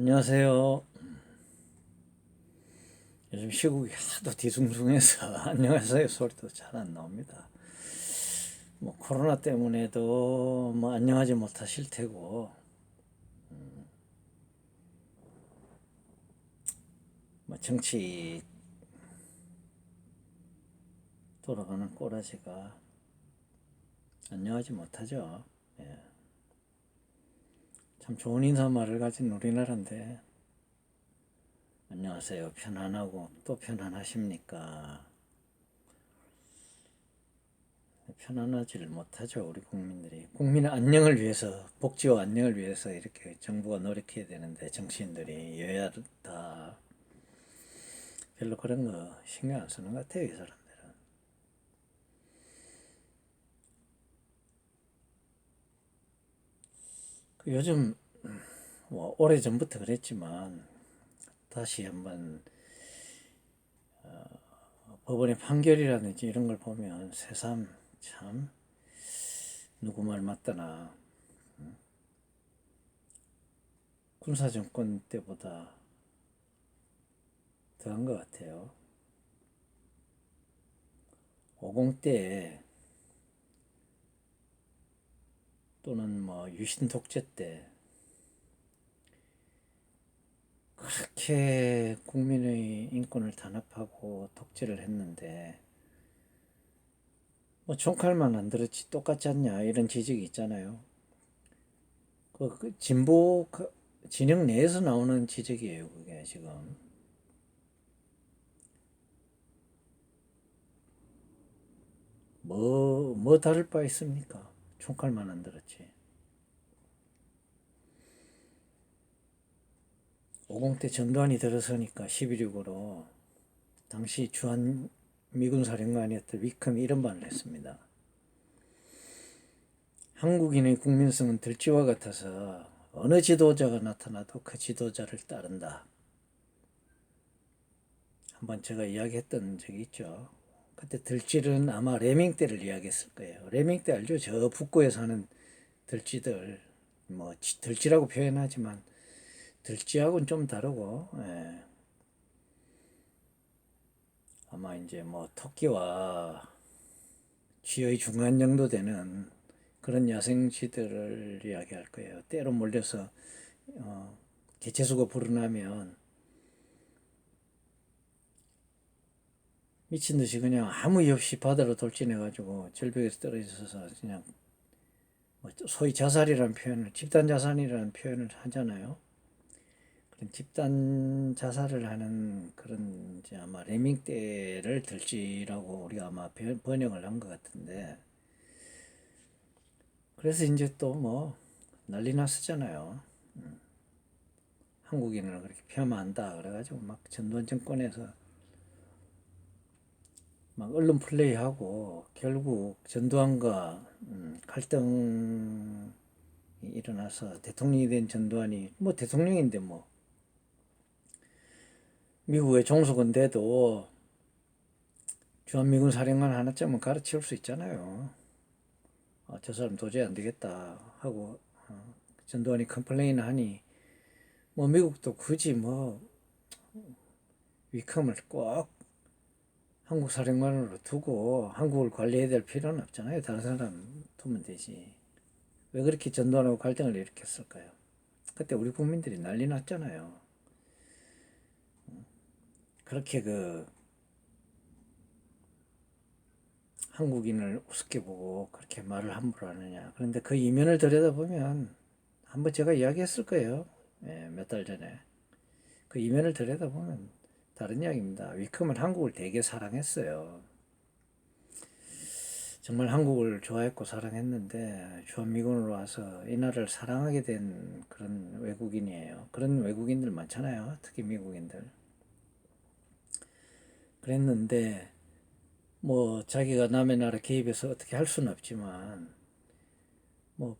안녕하세요. 요즘 시국이 하도 뒤숭숭해서 안녕하세요 소리도 잘 안 나옵니다. 뭐 코로나 때문에도 뭐 안녕하지 못하실 테고 음, 뭐 정치 돌아가는 꼬라지가 안녕하지 못하죠. 예. 참 좋은 인사말을 가진 우리나라인데. 안녕하세요. 편안하고 또 편안하십니까? 편안하지를 못하죠 우리 국민들이. 국민의 안녕을 위해서 복지와 안녕을 위해서 이렇게 정부가 노력해야 되는데 정치인들이 여야 다 별로 그런 거 신경 안 쓰는 것 같아요 이 사람 그 요즘 뭐 오래 전부터 그랬지만 다시 한번 어, 법원의 판결이라든지 이런 걸 보면 새삼 참 누구 말 맞다나 음, 군사 정권 때보다 더한 것 같아요. 50대 또는 뭐 유신 독재 때 그렇게 국민의 인권을 단합하고 독재를 했는데 뭐 총칼만 안 들었지 똑같지 않냐 이런 지적이 있잖아요. 그, 그 진보 그 진영 내에서 나오는 지적이에요 그게 지금. 뭐, 뭐 다를 바 있습니까? 총칼만 안 들었지. 50대 전두환이 들어서니까 11.6으로 당시 주한 미군 사령관이었던 위컴이 이런 말을 했습니다. 한국인의 국민성은 들쥐와 같아서 어느 지도자가 나타나도 그 지도자를 따른다. 한번 제가 이야기했던 적이 있죠. 그때 들쥐는 아마 레밍 떼를 이야기했을 거예요. 레밍 떼 알죠? 저 북구에 사는 들쥐들 뭐 들쥐라고 표현하지만 들쥐하고는 좀 다르고 예. 아마 이제 뭐 토끼와 쥐의 중간 정도 되는 그런 야생쥐들을 이야기할 거예요. 때로 몰려서 어, 개체수가 불어나면 미친 듯이 그냥 아무 이유 없이 바다로 돌진해가지고 절벽에서 떨어져서 그냥 뭐 소위 자살이라는 표현을 집단 자살이라는 표현을 하잖아요. 그런 집단 자살을 하는 그런 이제 아마 레밍 때를 들지라고 우리가 아마 번역을 한 것 같은데 그래서 이제 또 뭐 난리 났었잖아요. 음. 한국인을 그렇게 폄하한다 그래가지고 막 전두환 정권에서 막 언론 플레이하고 결국 전두환과 음, 갈등이 일어나서 대통령이 된 전두환이 뭐 대통령인데 뭐 미국의 종속은 돼도 주한미군 사령관 하나쯤은 가르칠 수 있잖아요. 아, 저 사람 도저히 안 되겠다 하고 어, 전두환이 컴플레인 하니 뭐 미국도 굳이 뭐 위컴을 꼭 한국 사령관으로 두고 한국을 관리해야 될 필요는 없잖아요. 다른 사람 두면 되지. 왜 그렇게 전두환하고 갈등을 일으켰을까요? 그때 우리 국민들이 난리 났잖아요. 그렇게 그 한국인을 우습게 보고 그렇게 말을 함부로 하느냐. 그런데 그 이면을 들여다보면 한번 제가 이야기했을 거예요. 예, 몇 달 전에. 그 이면을 들여다보면 다른 이야기입니다. 위컴은 한국을 되게 사랑했어요. 정말 한국을 좋아했고 사랑했는데 주한미군으로 와서 이 나라를 사랑하게 된 그런 외국인이에요. 그런 외국인들 많잖아요. 특히 미국인들. 그랬는데 뭐 자기가 남의 나라 개입해서 어떻게 할 수는 없지만 뭐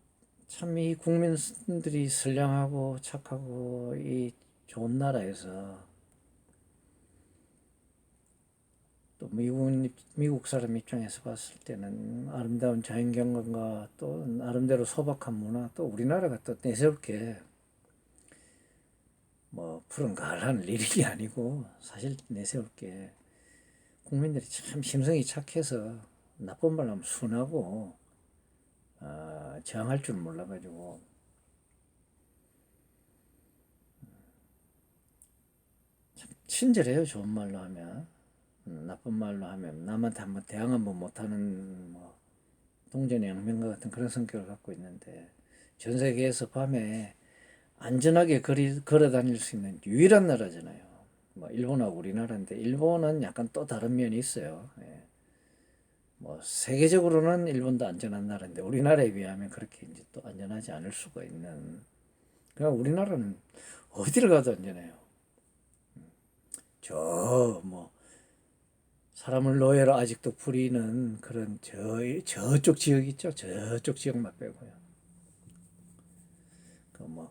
참 이 국민들이 선량하고 착하고 이 좋은 나라에서 또 미국, 미국 사람 입장에서 봤을 때는 아름다운 자연 경관과 또 나름대로 소박한 문화 또 우리나라가 또 내세울 게 뭐 푸른 가을하늘 일이 아니고 사실 내세울 게 국민들이 참 심성이 착해서 나쁜 말 하면 순하고 어, 저항할 줄 몰라가지고. 참 친절해요 좋은 말로 하면 음, 나쁜 말로 하면 남한테 한번 대항 한번 못하는 뭐 동전의 양면과 같은 그런 성격을 갖고 있는데 전 세계에서 밤에 안전하게 거리, 걸어 다닐 수 있는 유일한 나라잖아요. 뭐 일본하고 우리나라인데 일본은 약간 또 다른 면이 있어요. 예. 뭐 세계적으로는 일본도 안전한 나라인데 우리나라에 비하면 그렇게 이제 또 안전하지 않을 수가 있는. 그냥 우리나라는 어디를 가도 안전해요. 저 뭐 사람을 노예로 아직도 부리는 그런 저 저쪽 지역 있죠. 저쪽 지역만 빼고요. 그 뭐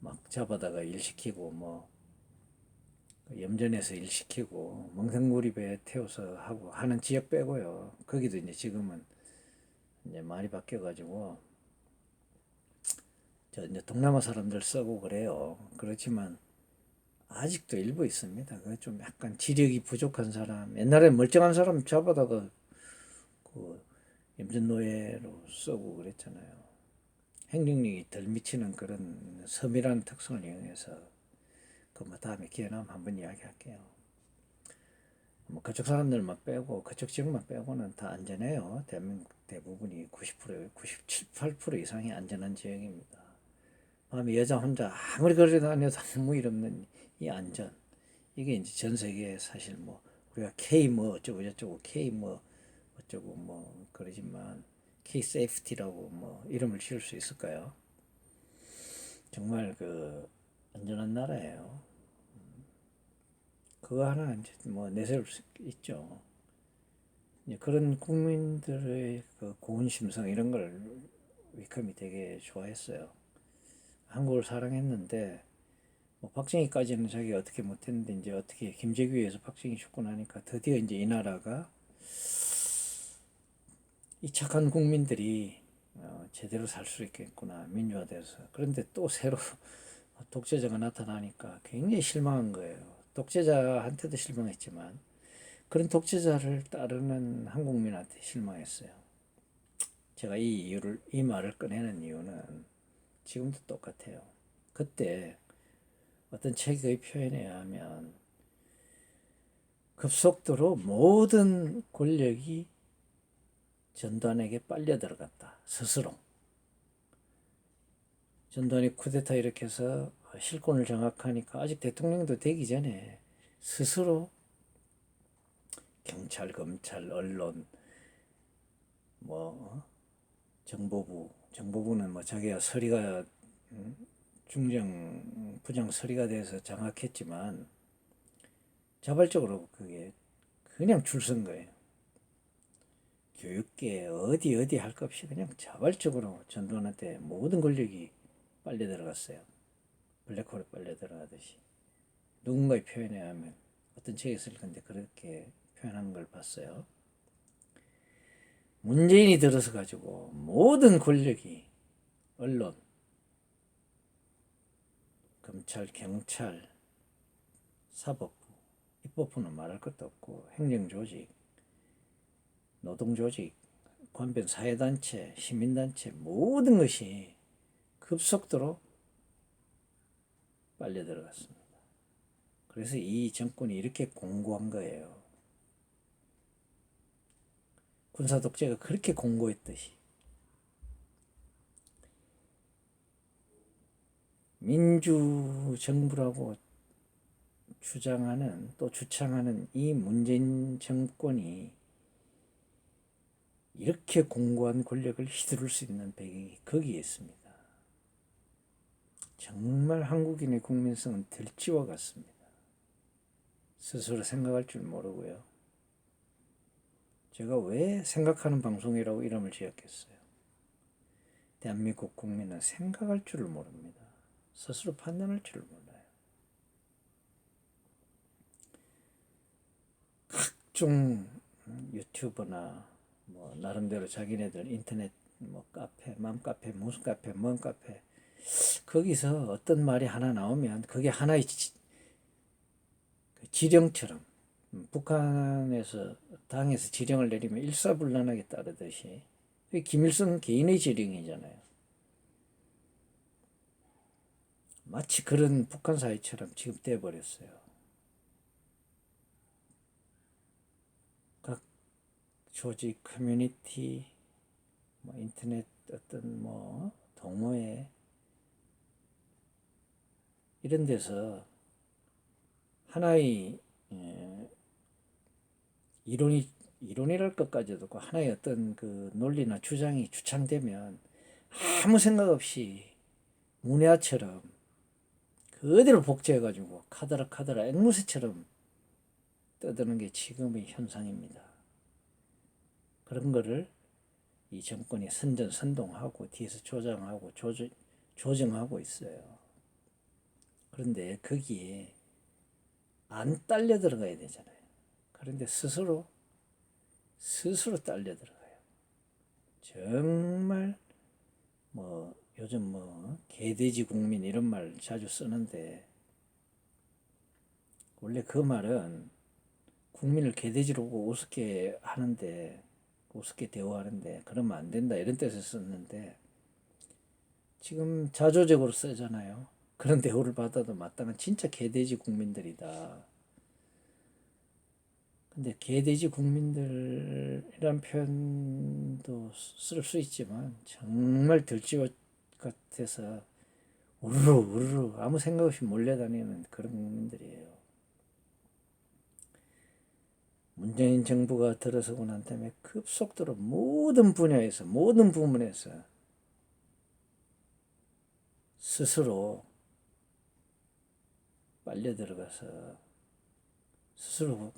막 잡아다가 일 시키고 뭐그 염전에서 일 시키고 멍석구리배 태워서 하고 하는 지역 빼고요. 거기도 이제 지금은 이제 많이 바뀌어가지고 저 이제 동남아 사람들 쓰고 그래요. 그렇지만 아직도 일부 있습니다. 그 좀 약간 지력이 부족한 사람, 옛날에 멀쩡한 사람 잡아다가 그 염전 노예로 쓰고 그랬잖아요. 행정력이 덜 미치는 그런 섬이라는 특성을 이용해서 그뭐 다음에 기회 나면 한번 이야기할게요. 뭐 그쪽 사람들만 빼고 그쪽 지역만 빼고는 다 안전해요. 대한민국 대부분이 90% 97, 8% 이상이 안전한 지역입니다. 밤에 여자 혼자 아무리 걸어 다녀도 아무 일 없는 이 안전 이게 이제 전 세계에 사실 뭐 우리가 K 뭐 어쩌고 저쩌고 K 뭐 어쩌고 뭐 그러지만 K 세이프티라고 뭐 이름을 지을 수 있을까요? 정말 그 안전한 나라예요. 그거 하나 이제 뭐 내세울 수 있죠. 그런 국민들의 그 고운 심성 이런 걸 위컴이 되게 좋아했어요. 한국을 사랑했는데 뭐 박정희까지는 자기가 어떻게 못했는데 이제 어떻게 김재규에서 박정희 죽고 나니까 드디어 이제 이 나라가 이 착한 국민들이 어, 제대로 살 수 있겠구나 민주화돼서 그런데 또 새로 독재자가 나타나니까 굉장히 실망한 거예요. 독재자한테도 실망했지만 그런 독재자를 따르는 한국민한테 실망했어요. 제가 이 이유를 이 말을 꺼내는 이유는 지금도 똑같아요. 그때 어떤 책의 표현에 의하면 급속도로 모든 권력이 전두환에게 빨려 들어갔다. 스스로. 전두환이 쿠데타 이렇게 해서 실권을 장악하니까 아직 대통령도 되기 전에 스스로 경찰, 검찰, 언론, 뭐 어? 정보부, 정보부는 뭐 자기가 서리가 음, 중정 부장 서리가 돼서 장악했지만 자발적으로 그게 그냥 줄쓴 거예요. 교육계 어디 어디 할 것 없이 그냥 자발적으로 전두환한테 모든 권력이 빨려 들어갔어요. 블랙홀에 빨려 들어가듯이 누군가의 표현에 하면 어떤 책에 쓸 건데 그렇게 표현한 걸 봤어요. 문재인이 들어서 가지고 모든 권력이 언론, 검찰, 경찰, 사법부, 입법부는 말할 것도 없고 행정조직, 노동조직, 관변 사회단체, 시민단체 모든 것이 급속도로 빨려 들어갔습니다. 그래서 이 정권이 이렇게 공고한 거예요. 군사 독재가 그렇게 공고했듯이 민주 정부라고 주장하는 또 주창하는 이 문재인 정권이 이렇게 공고한 권력을 휘두를 수 있는 배경이 거기에 있습니다. 정말 한국인의 국민성은 들쥐와 같습니다. 스스로 생각할 줄 모르고요. 제가 왜 생각하는 방송이라고 이름을 지었겠어요? 대한민국 국민은 생각할 줄을 모릅니다. 스스로 판단할 줄을 몰라요. 각종 유튜버나 뭐 나름대로 자기네들 인터넷 뭐 카페, 맘 카페, 무슨 카페, 뭔 카페 거기서 어떤 말이 하나 나오면 그게 하나의 지, 그 지령처럼 음, 북한에서 당에서 지령을 내리면 일사불란하게 따르듯이 김일성 개인의 지령이잖아요. 마치 그런 북한 사회처럼 지금 돼버렸어요. 각 조직, 커뮤니티, 뭐 인터넷 어떤 뭐 동호회 이런 데서 하나의 에, 이론이 이론이랄 것까지도 없고 하나의 어떤 그 논리나 주장이 주창되면 아무 생각 없이 문야처럼 그대로 복제해가지고 카드라 카드라 앵무새처럼 떠드는 게 지금의 현상입니다. 그런 거를 이 정권이 선전선동하고 뒤에서 조장하고 조정, 조정하고 있어요. 그런데 거기에 안 딸려 들어가야 되잖아요. 그런데 스스로 스스로 딸려 들어가요. 정말 뭐 요즘 뭐 개돼지 국민 이런 말 자주 쓰는데 원래 그 말은 국민을 개돼지로 보고 우습게 하는데 우습게 대우하는데 그러면 안 된다 이런 뜻에서 썼는데 지금 자조적으로 쓰잖아요. 그런 대우를 받아도 마땅한 진짜 개돼지 국민들이다. 근데 개돼지 국민들이란 표현도 쓸 수 있지만 정말 들쥐 옷 같아서 우르르 우르르 아무 생각 없이 몰려다니는 그런 국민들이에요. 문재인 정부가 들어서고 난 다음에 급속도로 모든 분야에서 모든 부문에서 스스로 빨려 들어가서 스스로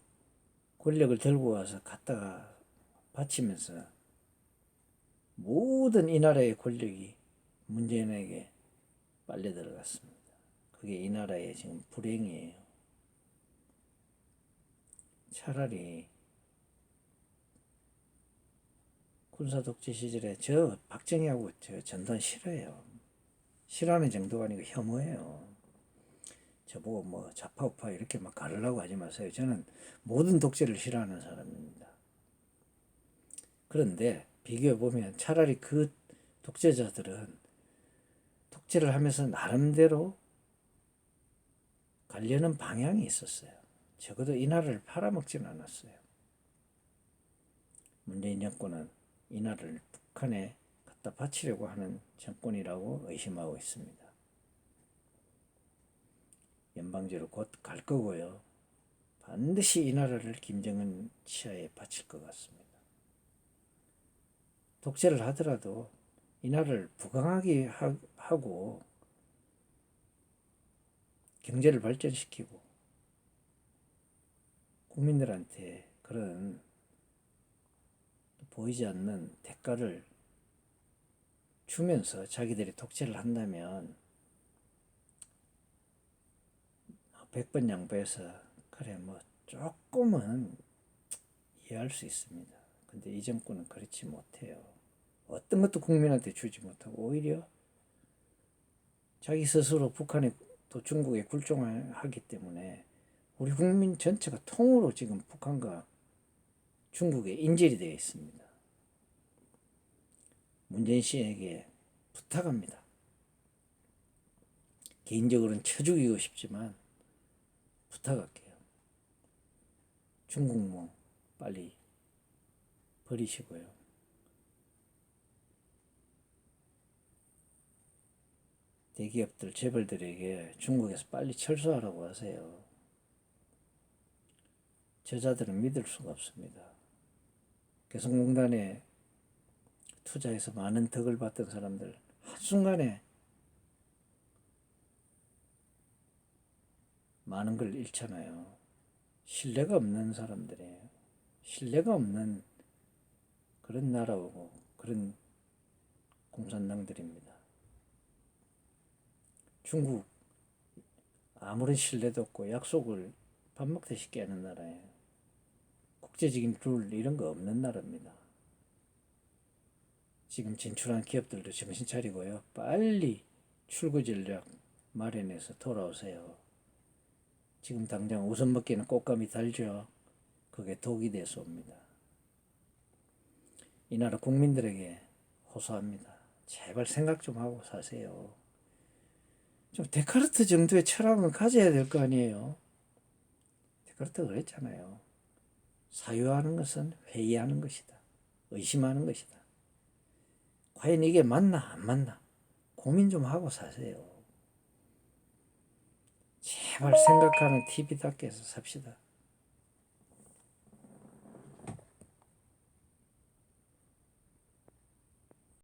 권력을 들고 와서 갖다가 바치면서 모든 이 나라의 권력이 문재인에게 빨려 들어갔습니다. 그게 이 나라의 지금 불행이에요. 차라리 군사 독재 시절에 저 박정희하고 저 전두환 싫어해요. 싫어하는 정도가 아니고 혐오해요. 저보고 뭐 좌파 우파 이렇게 막 가르려고 하지 마세요. 저는 모든 독재를 싫어하는 사람입니다. 그런데 비교해 보면 차라리 그 독재자들은 독재를 하면서 나름대로 가려는 방향이 있었어요. 적어도 이 나라를 팔아먹지는 않았어요. 문재인 정권은 이 나라를 북한에 갖다 바치려고 하는 정권이라고 의심하고 있습니다. 연방제로 곧 갈 거고요. 반드시 이 나라를 김정은 치하에 바칠 것 같습니다. 독재를 하더라도 이 나라를 부강하게 하고 경제를 발전시키고 국민들한테 그런 보이지 않는 대가를 주면서 자기들이 독재를 한다면 백번 양보해서 그래 뭐 조금은 이해할 수 있습니다. 근데 이 정권은 그렇지 못해요. 어떤 것도 국민한테 주지 못하고 오히려 자기 스스로 북한에 또 중국에 굴종하기 때문에 우리 국민 전체가 통으로 지금 북한과 중국에 인질이 되어 있습니다. 문재인 씨에게 부탁합니다. 개인적으로는 쳐 죽이고 싶지만 부탁할게요. 중국몽 빨리 버리시고요. 대기업들, 재벌들에게 중국에서 빨리 철수하라고 하세요. 저자들은 믿을 수가 없습니다. 개성공단에 투자해서 많은 덕을 봤던 사람들 한순간에 많은 걸 잃잖아요. 신뢰가 없는 사람들이에요. 신뢰가 없는 그런 나라고 그런 공산당들입니다. 중국 아무런 신뢰도 없고 약속을 밥 먹듯이 깨는 나라예요. 국제적인 룰 이런 거 없는 나라입니다. 지금 진출한 기업들도 정신 차리고요. 빨리 출구 전략 마련해서 돌아오세요. 지금 당장 웃음 먹기는 꽃감이 달죠. 그게 독이 돼서 옵니다. 이 나라 국민들에게 호소합니다. 제발 생각 좀 하고 사세요. 좀 데카르트 정도의 철학은 가져야 될 거 아니에요. 데카르트가 그랬잖아요. 사유하는 것은 회의하는 것이다. 의심하는 것이다. 과연 이게 맞나 안 맞나 고민 좀 하고 사세요. 제발 생각하는 TV답게 해서 삽시다.